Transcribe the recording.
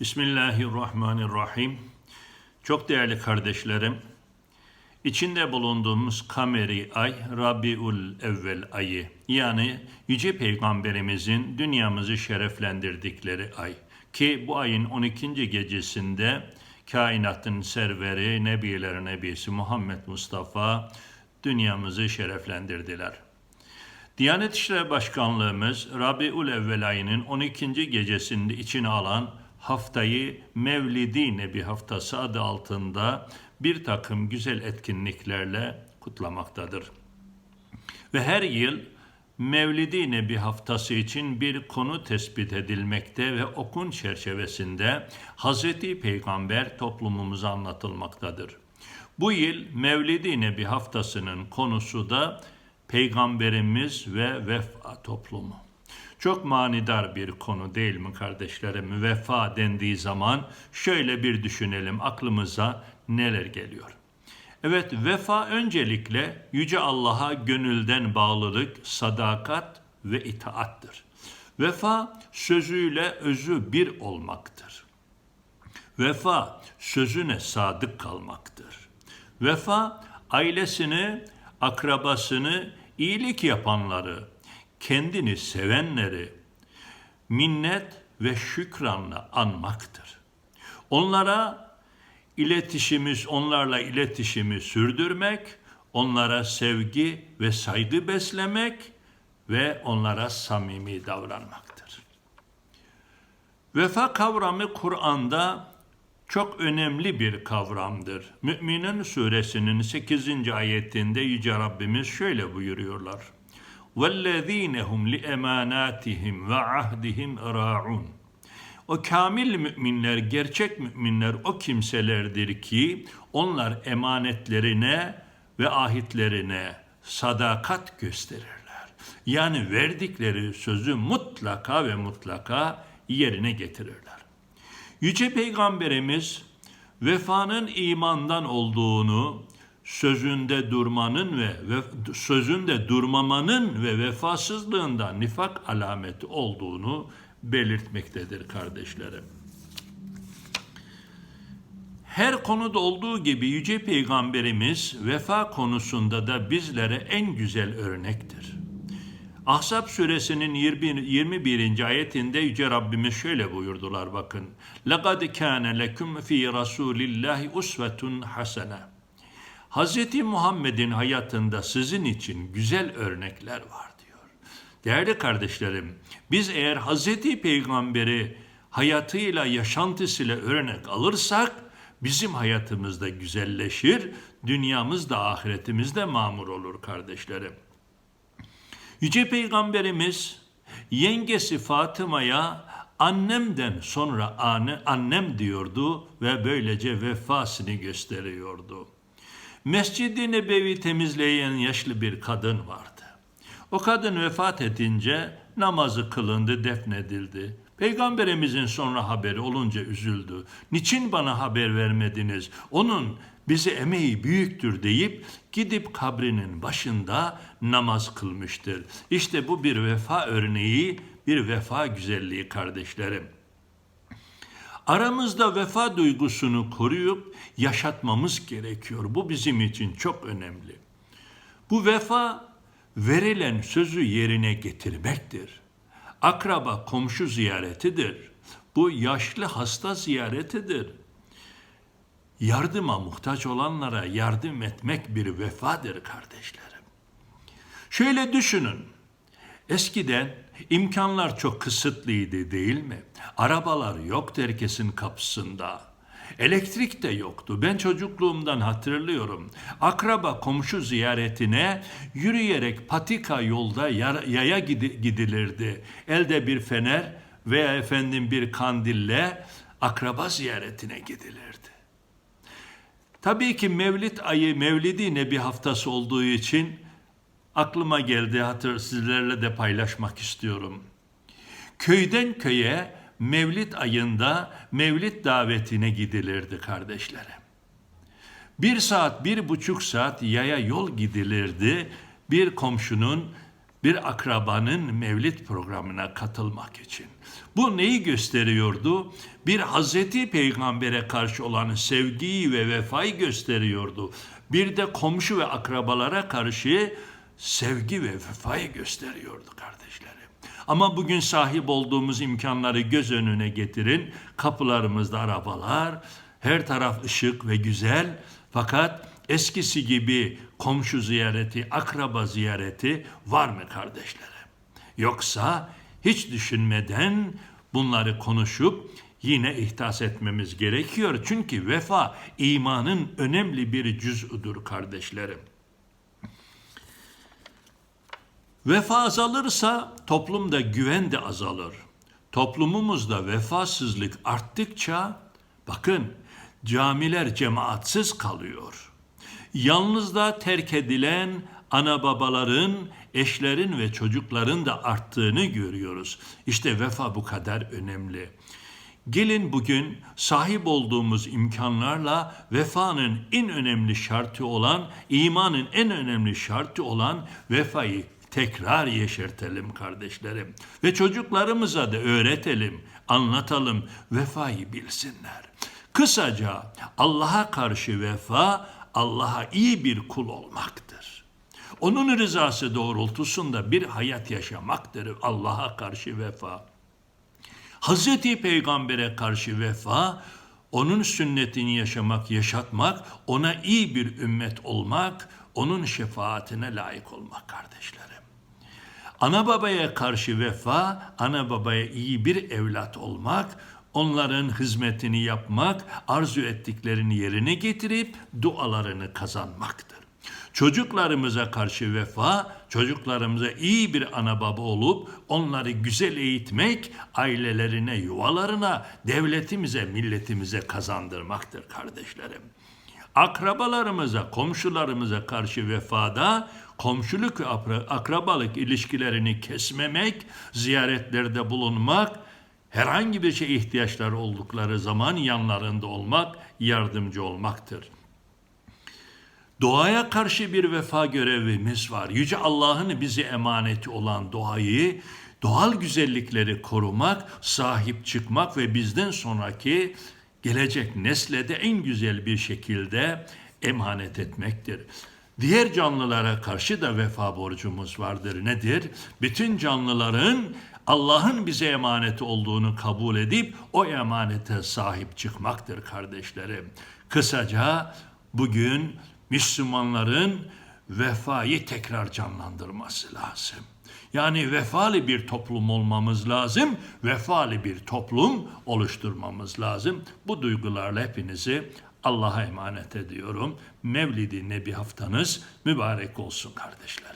Bismillahirrahmanirrahim. Çok değerli kardeşlerim, içinde bulunduğumuz kameri ay Rabiul Evvel ayı yani Yüce Peygamberimizin dünyamızı şereflendirdikleri ay ki bu ayın 12. gecesinde kainatın serveri, Nebilerin Nebisi Muhammed Mustafa dünyamızı şereflendirdiler. Diyanet İşleri Başkanlığımız Rabiul Evvel ayının 12. gecesinde içine alan haftayı Mevlidi Nebi Haftası adı altında bir takım güzel etkinliklerle kutlamaktadır. Ve her yıl Mevlidi Nebi Haftası için bir konu tespit edilmekte ve okun çerçevesinde Hazreti Peygamber toplumumuza anlatılmaktadır. Bu yıl Mevlidi Nebi Haftası'nın konusu da Peygamberimiz ve vefa toplumu. Çok manidar bir konu değil mi kardeşlerim? Vefa dendiği zaman şöyle bir düşünelim aklımıza neler geliyor. Evet vefa öncelikle Yüce Allah'a gönülden bağlılık, sadakat ve itaattır. Vefa sözüyle özü bir olmaktır. Vefa sözüne sadık kalmaktır. Vefa ailesini, akrabasını, iyilik yapanları, kendini sevenleri minnet ve şükranla anmaktır. Onlara iletişimiz, onlarla iletişimi sürdürmek, onlara sevgi ve saygı beslemek ve onlara samimi davranmaktır. Vefa kavramı Kur'an'da çok önemli bir kavramdır. Müminin suresinin 8. ayetinde Yüce Rabbimiz şöyle buyuruyorlar. وَالَّذ۪ينَ هُمْ لِاَمَانَاتِهِمْ وَعَهْدِهِمْ رَاعُونَ O kamil müminler, gerçek müminler o kimselerdir ki onlar emanetlerine ve ahitlerine sadakat gösterirler. Yani verdikleri sözü mutlaka ve mutlaka yerine getirirler. Yüce Peygamberimiz vefanın imandan olduğunu, sözünde durmanın ve, ve sözünde durmamanın ve vefasızlığında nifak alameti olduğunu belirtmektedir kardeşlerim. Her konuda olduğu gibi Yüce Peygamberimiz vefa konusunda da bizlere en güzel örnektir. Ahzab suresinin 20, 21. ayetinde Yüce Rabbimiz şöyle buyurdular bakın. لَقَدْ كَانَ لَكُمْ ف۪ي رَسُولِ اللّٰهِ اُسْوَةٌ حَسَنَةٌ Hz. Muhammed'in hayatında sizin için güzel örnekler var diyor. Değerli kardeşlerim, biz eğer Hz. Peygamber'i hayatıyla, yaşantısıyla örnek alırsak, bizim hayatımız da güzelleşir, dünyamız da ahiretimiz de mamur olur kardeşlerim. Yüce Peygamberimiz yengesi Fatıma'ya annemden sonra anne, annem diyordu ve böylece vefasını gösteriyordu. Mescid-i Nebevi temizleyen yaşlı bir kadın vardı. O kadın vefat edince namazı kılındı, defnedildi. Peygamberimizin sonra haberi olunca üzüldü. Niçin bana haber vermediniz? Onun bize emeği büyüktür deyip gidip kabrinin başında namaz kılmıştır. İşte bu bir vefa örneği, bir vefa güzelliği kardeşlerim. Aramızda vefa duygusunu koruyup yaşatmamız gerekiyor. Bu bizim için çok önemli. Bu vefa verilen sözü yerine getirmektir. Akraba komşu ziyaretidir. Bu yaşlı hasta ziyaretidir. Yardıma muhtaç olanlara yardım etmek bir vefadır kardeşlerim. Şöyle düşünün. Eskiden imkanlar çok kısıtlıydı değil mi? Arabalar yoktu herkesin kapısında. Elektrik de yoktu. Ben çocukluğumdan hatırlıyorum. Akraba komşu ziyaretine yürüyerek patika yolda yaya gidilirdi. Elde bir fener veya efendim bir kandille akraba ziyaretine gidilirdi. Tabii ki Mevlid ayı Mevlidi Nebi haftası olduğu için aklıma geldi hatır sizlerle de paylaşmak istiyorum. Köyden köye Mevlid ayında Mevlid davetine gidilirdi kardeşlerim. Bir saat, bir buçuk saat yaya yol gidilirdi. Bir komşunun bir akrabanın mevlid programına katılmak için. Bu neyi gösteriyordu? Bir Hazreti Peygamber'e karşı olan sevgiyi ve vefayı gösteriyordu. Bir de komşu ve akrabalara karşı sevgi ve vefayı gösteriyordu kardeşlerim. Ama bugün sahip olduğumuz imkanları göz önüne getirin. Kapılarımızda arabalar, her taraf ışık ve güzel. Fakat eskisi gibi komşu ziyareti, akraba ziyareti var mı kardeşlerim? Yoksa hiç düşünmeden bunları konuşup yine ihtas etmemiz gerekiyor. Çünkü vefa imanın önemli bir cüz'üdür kardeşlerim. Vefa azalırsa toplumda güven de azalır. Toplumumuzda vefasızlık arttıkça bakın camiler cemaatsiz kalıyor. Yalnızda terk edilen ana babaların, eşlerin ve çocukların da arttığını görüyoruz. İşte vefa bu kadar önemli. Gelin bugün sahip olduğumuz imkanlarla vefanın en önemli şartı olan, imanın en önemli şartı olan vefayı tekrar yeşertelim kardeşlerim. Ve çocuklarımıza da öğretelim, anlatalım, vefayı bilsinler. Kısaca Allah'a karşı vefa, Allah'a iyi bir kul olmaktır. Onun rızası doğrultusunda bir hayat yaşamaktır Allah'a karşı vefa. Hazreti Peygamber'e karşı vefa, onun sünnetini yaşamak, yaşatmak, ona iyi bir ümmet olmak, onun şefaatine layık olmak kardeşlerim. Ana babaya karşı vefa, ana babaya iyi bir evlat olmak, onların hizmetini yapmak, arzu ettiklerini yerine getirip dualarını kazanmaktır. Çocuklarımıza karşı vefa, çocuklarımıza iyi bir ana baba olup onları güzel eğitmek, ailelerine, yuvalarına, devletimize, milletimize kazandırmaktır kardeşlerim. Akrabalarımıza, komşularımıza karşı vefada, komşuluk ve akrabalık ilişkilerini kesmemek, ziyaretlerde bulunmak, herhangi bir şey ihtiyaçları oldukları zaman yanlarında olmak, yardımcı olmaktır. Doğaya karşı bir vefa görevimiz var. Yüce Allah'ın bize emaneti olan doğayı, doğal güzellikleri korumak, sahip çıkmak ve bizden sonraki gelecek nesle de en güzel bir şekilde emanet etmektir. Diğer canlılara karşı da vefa borcumuz vardır. Nedir? Bütün canlıların Allah'ın bize emaneti olduğunu kabul edip o emanete sahip çıkmaktır kardeşlerim. Kısaca bugün Müslümanların vefayı tekrar canlandırması lazım. Yani vefalı bir toplum olmamız lazım, vefalı bir toplum oluşturmamız lazım. Bu duygularla hepinizi Allah'a emanet ediyorum. Mevlid-i Nebi haftanız mübarek olsun kardeşler.